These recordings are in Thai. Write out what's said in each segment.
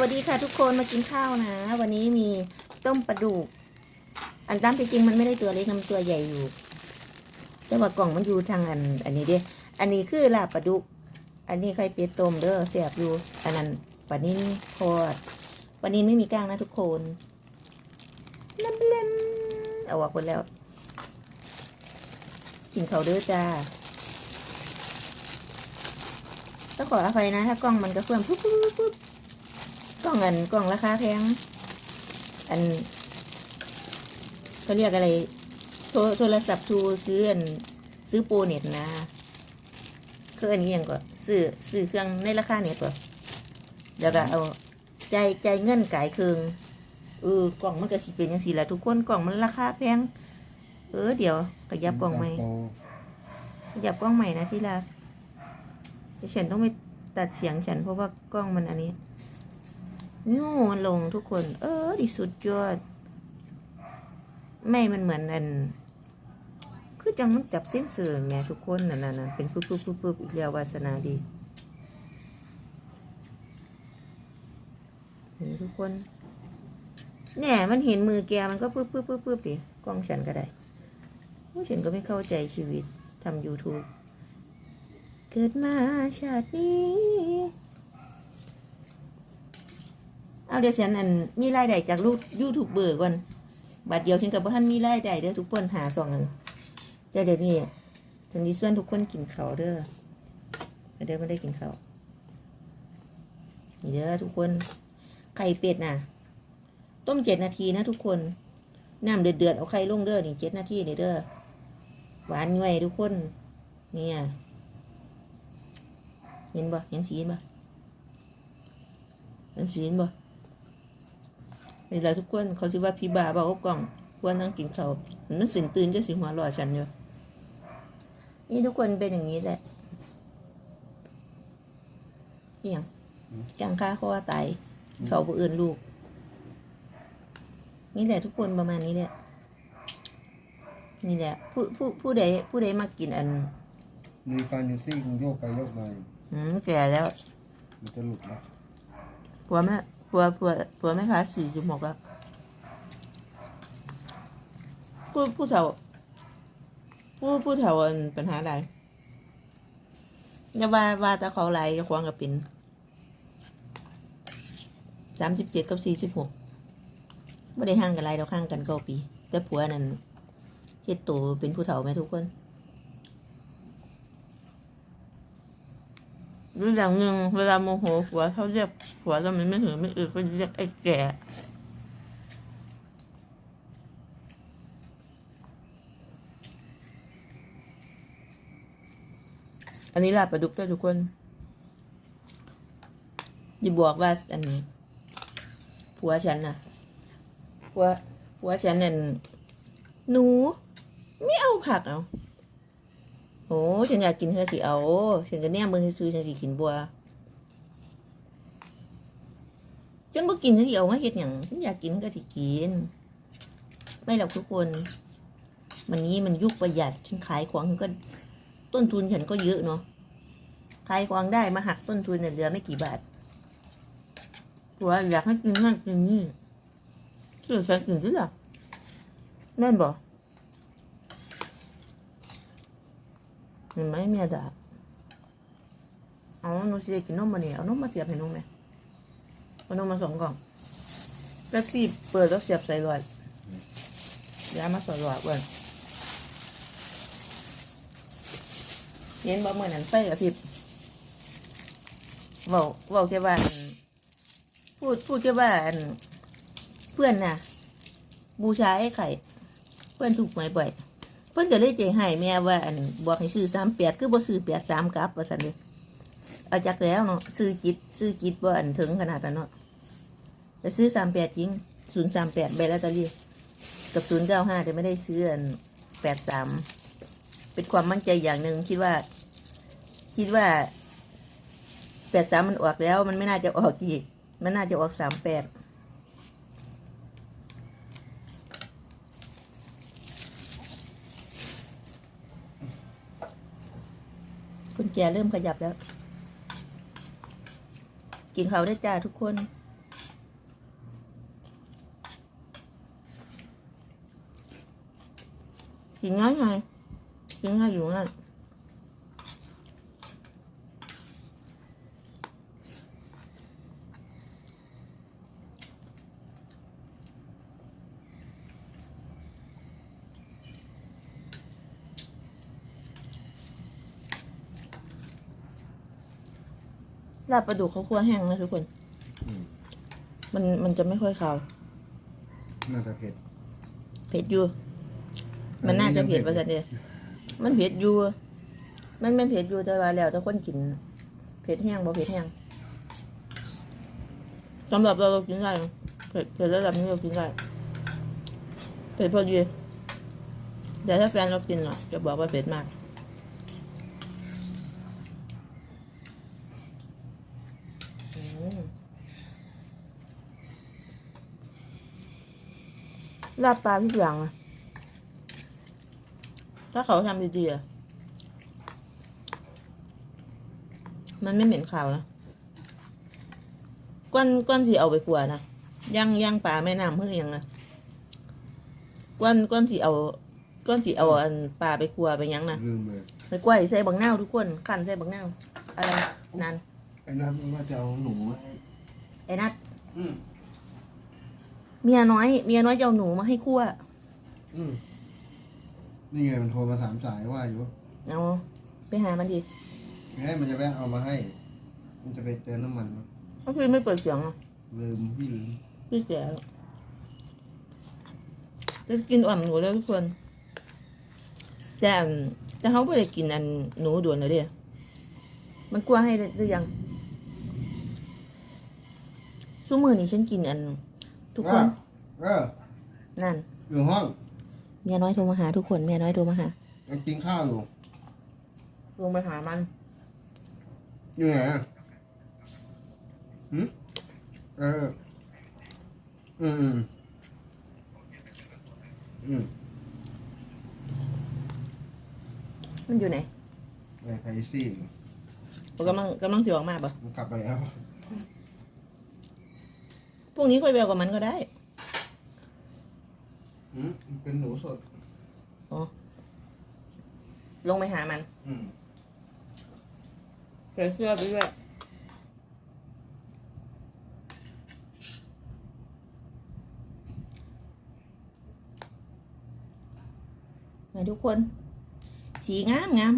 วัสดีค่ะทุกคนมากินข้าวนะ วันนี้มีต้มปลาดุก อันตามที่จริงมันไม่ได้ตัวเล็กนะมันตัวใหญ่อยู่ แต่ว่ากล่องมันอยู่ทางอัน อันนี้เด้อันนี้คือลาบปลาดุก อันนี้ไข่เป็ดต้มเด้อเสียบอยู่ อันนั้นปลานิ่นทอดปลานิ่นไม่มีก้างนะทุกคนน้ำเล่มเอาออกหมดแล้ว กินเขาวเด้อจ้าต้องขออภัยนะ ถ้ากล้องมันกระเพื่อมปุ๊บปุ๊บปุ๊บ กล้องอันกล้องราคาแพง อันเขาเรียกอะไร โทรโทรศัพท์ทูซื้ออันซื้อโปรเน็ตนะคืออันนี้ยังก็ซื้อซื้อเครื่องในราคาเน็ตก็แล้วก็เอาใจายใจายเงินก่ายเครื่องเออกล่องมันก็สิเป็นยังสิแหละทุกคนกล่องมันราคาแพง เออเดี๋ยวขยับกล่องใหม่โปรขยับกล้องใหม่นะที่รักเดี๋ยวฉันต้องไปตัดเสียงฉันเพราะว่ากล้องมันอันนี้ นู่มันลงทุกคน เออดิสุดยอด ไม่มันเหมือนอัน คือจังมันจับเส้นเสื่อแม่ทุกคนนั่นน่ะเป็นปุ๊บปุ๊บปุ๊บปุ๊บอีกแล้ววาสนาดีนี่ทุกคนเนี่ยมันเห็นมือแกมันก็ปุ๊บปุ๊บปุ๊บปุ๊บดิกล้องฉันก็ได้ฉันก็ไม่เข้าใจชีวิตทำ YouTube เกิดมาชาตินี้ เอาเดี๋ยวฉันอันมีรายได้จากลูกยูทูบเบอร์ก่อนบัดเดียวฉันกับพ่ท่านมีรายได้เด้อทุกคนหาสองอันเจ้าเดี๋ยวนี้ฉันดีส่วนทุกคนกินเขาเด้อเดี๋ยวไม่ได้กินเขานี่เด้อทุกคนไข่เป็ดน่ะ ต้มเจ็ดนาทีนะทุกคนน้ำเดือดเดือดเอาไข่ลงเด้อนี่เจ็ดนาทีนี่เด้อหวานง่วยทุกคน เนี่ยเห็นบ่เห็นสีบ่เห็นสีบ่ เวลาทุกคนเขาสิว่าพี่บาบอกว่ากล่องควรนั่งกินข้าวมันสินตื่นจะสิหัวเรอฉันอยู่นี่ทุกคนเป็นอย่างนี้แหละเอียงกลางค่าข้อตายเขาบ่เอื่นลูก นี่แหละทุกคนประมาณนี้แหละนี่แหละผู้ผู้ผู้ใดผู้ใดมากินอันมีฟันอยู่ซี่มันโยกไปโยกมาอยู่อืมแก่แล้ว มันจะหลุดแล้วผัวแม่ ผัวผัวผัวแม่ค้าสี่สิบหกแล้วผู้ผู้เฒ่าผู้ผู้เฒ่าอันปัญหาอะไรอย่าว่าว่าแต่เขาไรจะควงกับปินสามสิบเจ็ดกับสี่สิบหกไม่ได้ห่างกันไรเราห่างกันเก้าปี แต่ผัวนั่นเฮ็ดตัวเป็นผู้เฒ่าไหมทุกคน รู้อย่างหนึ่งเวลาโมโหผัวเขาเรียกผัวแล้วมันไม่หือไม่อือก็เรียกไอ้แก่อันนี้ลาบปลาดุกด้วยทุกคนอย่าบอกว่าอันนี้ผัวฉันน่ะผัวผัวฉันนั่นหนู ไม่เอาผักเอา โอ้ฉันอยากกินเธอสิเอาฉันก็แนมมือซื้อฉันสิกินบัวฉันบ่กินฉันสิเอามาเฮ็ดหยังฉันอยากกินก็สิกิน ไม่หรอกทุกคน มันนี้มันยุคประหยัดฉันขายของก็ต้นทุนฉันก็เยอะเนาะขายของได้มาหักต้นทุนเนี่ยเหลือไม่กี่บาทผัวอยากให้กินนั่นกินนี่ซื้อฉันกินที่ละแม่นบอก เห็นไมเมียด่าเอาหนูสิได้กินนมมาเนี่ยเอานมมาเสียบให้หนุ่มไหมเอานมมาสองกล่องแป๊บซี่เปิดแล้วเสียบใส่หลอดย้ายมาใส่หลอดเว้ยเย็นบ่เมื่อนั้นไฟกับพิบเว้าเว้าแค่ว่าอันพูดพูดแค่ว่าอันเพื่อนน่ะ บูชาไอ้ไข่ เพื่อนถูกหวยบ่อย เพิ่นก็เลยใจให้แม่ว่าอันบอกให้ซื้อสามแปดคือบ่ซื้อแปดสามกลับว่าซั่นเด้เอาจักแล้วเนาะซื้อจิตซื้อจิตบ่อันถึงขนาดนั้นเนาะแต่ซื้อสามแปดจริงศูนย์สามแปดใบลอตเตอรี่กับศูนย์เก้าห้าแต่ไม่ได้ซื้ออันแปดสามเป็นความมั่นใจอย่างหนึ่งคิดว่า คิดว่าแปดสามมันออกแล้ว มันไม่น่าจะออกอีก มันน่าจะออกสามแปด คุณแกเริ่มขยับแล้ว กินเขาได้จ้าทุกคนกินง่ายไงกินง่ายอยู่ง่า ลาบปลาดุกเขาคั่วแห้งนะทุกคน อืมมันมันจะไม่ค่อยขาวน่าจะเผ็ด เผ็ดอยู่ มันน่าจะเผ็ดว่าสันเดียมันเผ็ดอยู่ มันเป็นเผ็ดอยู่แต่ว่าแล้วแต่คนกิน เผ็ดแห้งบ่เผ็ดแห้งสำหรับเราเรากินได้นะเผ็ดเผ็ดระดับนี้เรากินได้เผ็ดพอดีแต่ถ้าแฟนเรากินอะจะบอกว่าเผ็ดมาก อืม ลาบปลาทุกอย่างอะถ้าเขาทำดีๆอะมันไม่เหม็นขาวนะก้อนก้อนสีเอาไปกลัวนะย่างย่างปลาแม่น้ำเพื่อหยังนะก้อนก้อนสีเอาก้อนสีเอาอันปลาไปกลัวไปหยังนะลืมเลยไปกล้วยใส่บังนาวทุกคนขันใส่บังนาวอะไรนั่นไอ้นัทมันว่าจะเอาหนูมาให้ไอ้นัด อืม เมียน้อย เมียน้อยจะเอาหนูมาให้คั่วอืมนี่ไงมันโทรมาถามสายว่าอยู่เอาไปหามันดิเฮ้ยมันจะแวะเอามาให้ มันจะไปเติมน้ำมันก็คือไม่เปิดเสียงอะลืมพี่ลืมพี่แก่แล้วจะกินอ่อมหนูแล้วทุกคน แต่อันแต่เขาไม่ได้กินอันหนูด่วนเลยเด้มันกลัวให้หรือยังชั่วมือนี้ฉันกินอัน ทุกคน เออนั่น อยู่ห้องเมียน้อยโทรมาหาทุกคนเมียน้อยโทรมาหายังกินข้าวอยู่ลงไปหามัน อยู่ไหนอะหืมเออ อืมอืมอืมมันอยู่ไหนไอ้ไพซี่กำลังกำลังสิออกมาปะมันกลับไปแล้ว พรุ่งนี้ค่อยไปเอากับมันก็ได้ อืมมันเป็นหนูสด ลงไปหามันอืมใส่เสื้อไปด้วยมาทุกคน สีงามงาม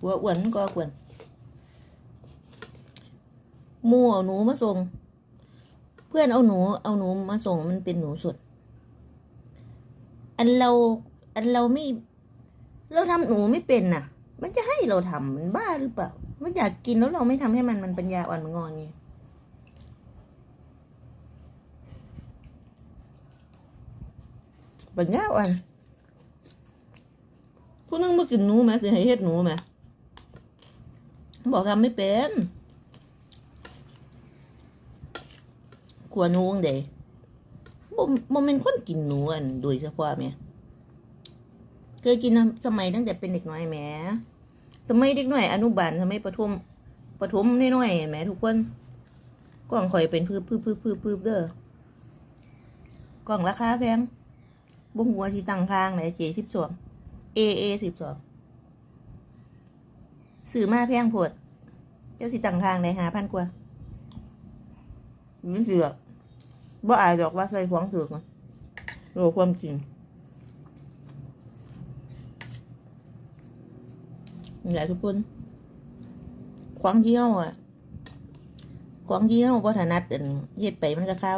หัวอ้วนมันก็อ้วนห มูเอาหนูมาส่ง เพื่อนเอาหนูเอาหนูมาส่งมันเป็นหนูสด อันเราอันเราไม่ เราทำหนูไม่เป็นน่ะ มันจะให้เราทำมันบ้าหรือเปล่า มันอยากกินแล้วเราไม่ทำให้มันมันปัญญาอ่อนมันงอไงปัญญาอ่อนผู้นึงมากินหนูไหมสิให้เฮ็ดหนูไหมบอกทำไม่เป็น กลัวหนูงเดะบ่บ่เป็นคนกินหนูอันโดยเฉพาะแม่เคยกินสมัยตั้งแต่เป็นเด็กน้อยแหมสมัยเด็กน้อยอนุบาลสมัยประถมประถมน้อยๆแหมทุกคนกล่องข่อยเป็นพืบพืบพืบพืบพืบเด้อกล่องราคาแพงบ่หัวสิตังทางไหนเจสิบสองเอเอสิบสองซื้อมาแพงโพดเจ้าสิตังทางไหนหาพันกว่า ไม่เสือกบ่อายดอกว่าใส่ฟองถือกนะโลความจริงนี่แหละทุกคนความเยี่ยวอะความเยี่ยววัฒนัดอันเฮ็ดไปมันก็เข้า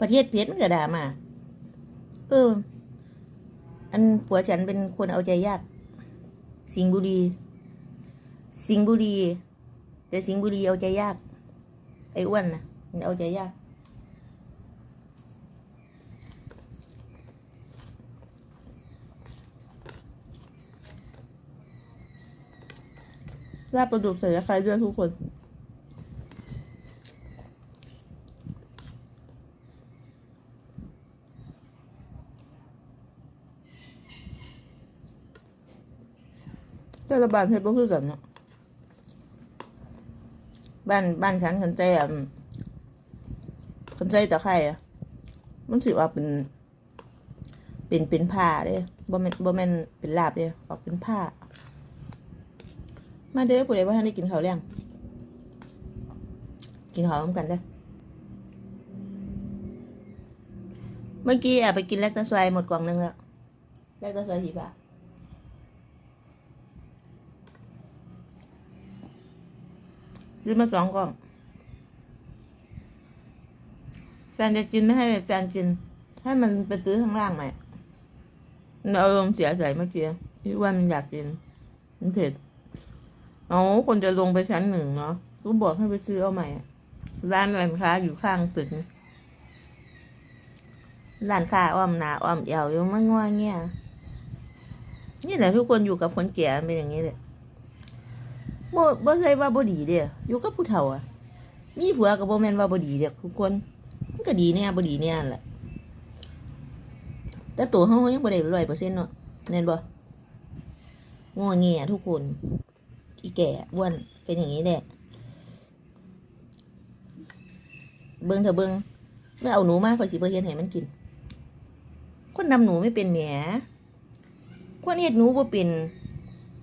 ประเทศเพชรมันก็ด่ามา เออ อันผัวฉันเป็นคนเอาใจยาก สิงบุรี สิงบุรี แต่สิงบุรีเอาใจยาก ไอ้อ้วนนะ เอาใจยากลาบปลาดุกใส่ตะไคร้ด้วยทุกคนแต่ละบ้านเฮ็ดบ่คือกันเนาะบ้านบ้านฉันคันใจอะ คนใจตะไคร้อะมันสิว่าเป็น เป็นเป็นผ้าเด้บ่แม่นบ่แม่นเป็นลาบเด้ออกเป็นผ้า มาเด้อผู้ใดว่าท่านได้กินข้าวแรงกินข้าวร้อมกันเด้อเมื่อกี้อบไปกินแลคตาซอยหมดกล่องนึงแล้วแลคตาซอยสีบาทซื้อมาสองกล่อง แฟนจะกินไม่ให้แฟนกิน ให้มันไปซื้อข้างล่างใหม่เราลมณ์เสียใส่เมื่อกี้ที่ว่ามันอยากกิน มันเผ็ดเอาคนจะลงไปชั้นหนึ่งเนาะก็บอกให้ไปซื้อเอาใหม่ ร้านร้านค้าอยู่ข้างตึกร้านค้าอ้อมหนาอ้อมเอวอยู่มันง่วงเงี้ยนี่แหละทุกคนอยู่กับคนแก่เป็นอย่างนี้เลยบ่บ่ใช่ว่าบ่ดีเด้ออยู่กับผู้เฒ่าอะมีผัวกับบ่แม่นว่าบ่ดีเด้อทุกคน มันก็ดีเนี่ยบ่ดีเนี่ยแหละแต่ตัวเขายังบ่ได้ร้อยเปอร์เซ็นต์เนาะแน่นบ่งอเงียทุกคน อีแก่อ้วนเป็นอย่างนี้แหละเบิ่งเถอะเบิ่งไม่เอาหนูมาข่อยสิบ่เฮ็ดให้มันกิน คนนำหนูไม่เป็นแหมคนเฮ็ดหนูบ่เป็น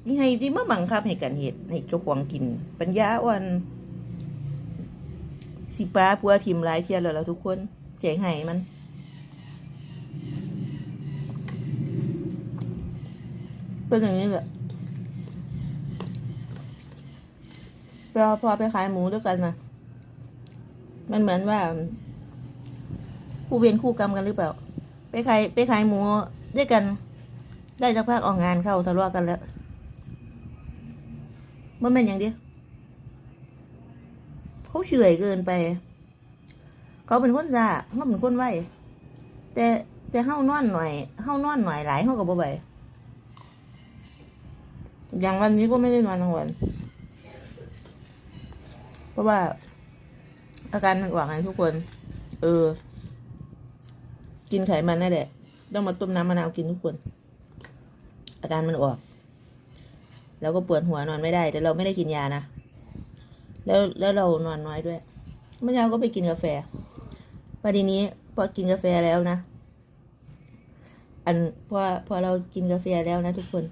นี่ให้ที่มาบังคับให้กันเฮ็ดให้เจ้าของกิน ปัญญาอ่อน สิป้าปัวทีมหลายเทียแล้วล่ะทุกคนแจงให้มันเป็นอย่างนี้แหละพอพอไปขายหมูด้วยกันนะมันเหมือนว่า คู่เวรคู่กรรมกันหรือเปล่า ไปขายไปขายหมูด้วยกัน ได้สักพักออกงานเข้าทะเลาะกันแล้วมันเป็นอย่างเดียว เขาเฉอยเกินไป เขาเป็นคนซาเขาเป็นคนไหวแต่แต่เฮานอนหน่อยเฮานอนหน่อยหลายเฮากับบ่ไหวอย่างวันนี้ก็ไม่ได้นอนทั้งวัน เพราะว่า อาการมันออกไงทุกคน เออ กินไขมันนั่นแหละต้องมาต้มน้ำมะนาวกินทุกคน อาการมันออก แล้วก็ปวดหัวนอนไม่ได้ แต่เราไม่ได้กินยานะ แล้วแล้วเรานอนน้อยด้วย เมื่อเช้าก็ไปกินกาแฟวันนี้พอกินกาแฟแล้วนะ อันพอพอเรากินกาแฟแล้วนะ ทุกคน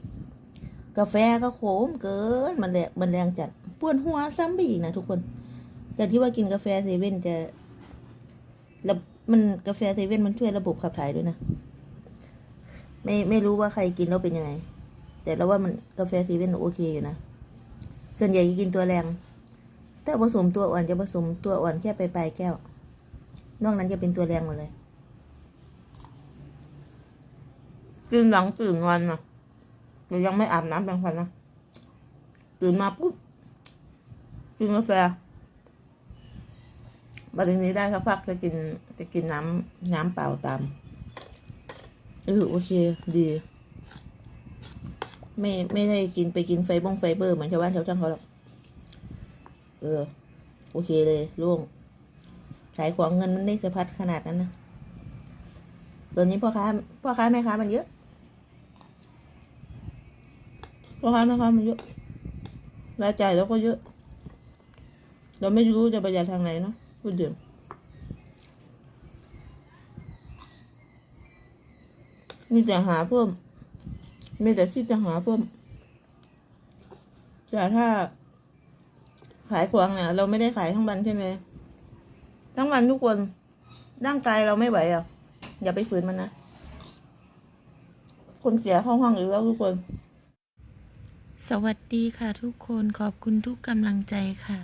กาแฟก็โขมเกินมันแรงมันแรงจัดปวดหัวซ้ำไปอีกนะทุกคนจากที่ว่ากินกาแฟเซเว่นจะระมันกาแฟเซเว่นมันช่วยระบบขับถ่ายด้วยนะ ไม่ไม่รู้ว่าใครกินแล้วเป็นยังไง แต่เราว่ามันกาแฟเซเว่นโอเคอยู่นะ ส่วนใหญ่กินตัวแรง ถ้าผสมตัวอ่อนจะผสมตัวอ่อนแค่ปลายๆแก้ว นอกนั้นจะเป็นตัวแรงหมดเลยกินหลังตื่นนอนนะแต่ยังไม่อาบน้ำแปรงฟันนะตื่นมาปุ๊บกินกาแฟบัดนี้ได้สักพักจะกินจะกินน้ำน้ำเปล่าตามเออโอเคดี ไม่ไม่ได้กินไปกินไฟบงไฟเบอร์เหมือนชาวบ้านชาวช่างเขาหรอก เออ โอเคเลยล่งขายของเงินมันได้สะพัดขนาดนั้นนะตอนนี้พ่อค้าพ่อค้าแม่ค้ามันเยอะพ่อค้าแม่ค้ามันเยอะรายจ่ายเราก็เยอะ เราไม่รู้จะประหยัดทางไหนเนาะพูดเดี๋ยวมีแต่หาเพิ่ม มีแต่ที่จะหาเพิ่มแต่ถ้า ขายของเนี่ย เราไม่ได้ขายทั้งวันใช่ไหมทั้งวันทุกคนร่างกายเราไม่ไหวอะ อย่าไปฝืนมันนะ คนเสียห้องห้องอีกแล้วทุกคน สวัสดีค่ะทุกคนขอบคุณทุกกำลังใจค่ะ